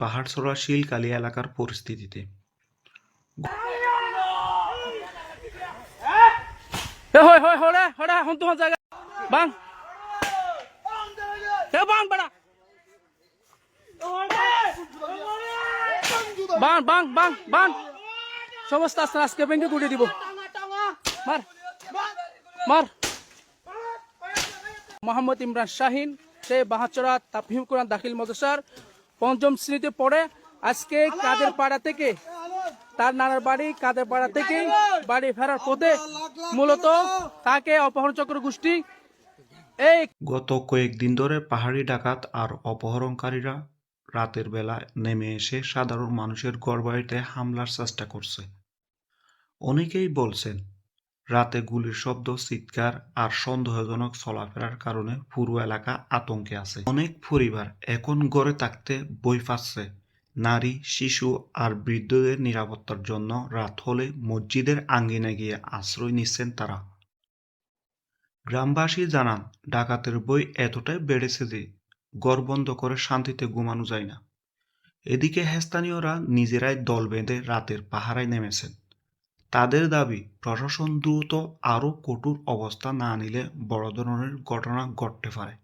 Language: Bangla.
পাহাড়ছড়া শিলকালী এলাকার পরিস্থিতিতে। সমস্ত আস্তে আজকে গুড়িয়ে দিব। মার। মার। মোহাম্মদ ইমরান শাহিন, সে বাহাচড়া তাফহিম কোরআন দাখিল মদসার পঞ্চম শ্রেণীতে পড়ে। আজকে কাদের পাড়া থেকে? তার নানার বাড়ি কাদের পাড়া থেকে? বাড়ি ফেরার পথে মূলত তাকে অপহরণ চক্র গোষ্ঠী। এই গত কয়েকদিন ধরে পাহাড়ি ডাকাত আর অপহরণকারীরা রাতের বেলা নেমে এসে সাধারণ মানুষের ঘরবাড়িতে হামলার চেষ্টা করছে। অনেকেই বলছেন রাতে গুলির শব্দ, চিৎকার আর সন্দেহজনক চলাফেরার কারণে পুরো এলাকা আতঙ্কে আছে। অনেক পরিবার এখন ঘরে থাকতে বই পাচ্ছে। নারী, শিশু আর বৃদ্ধদের নিরাপত্তার জন্য রাত হলে মসজিদের আঙ্গিনে গিয়ে আশ্রয় নিচ্ছেন তারা। গ্রামবাসী জানান, ডাকাতের বই এতটাই বেড়েছে যে ঘর বন্ধ করে শান্তিতে ঘুমানো যায় না। এদিকে স্থানীয়রা নিজেরাই দল বেঁধে রাতের পাহারায় নেমেছেন। তাদের দাবি প্রশাসন দ্রুত আরও কঠোর অবস্থা না নিলে বড় ধরনের ঘটনা ঘটতে পারে।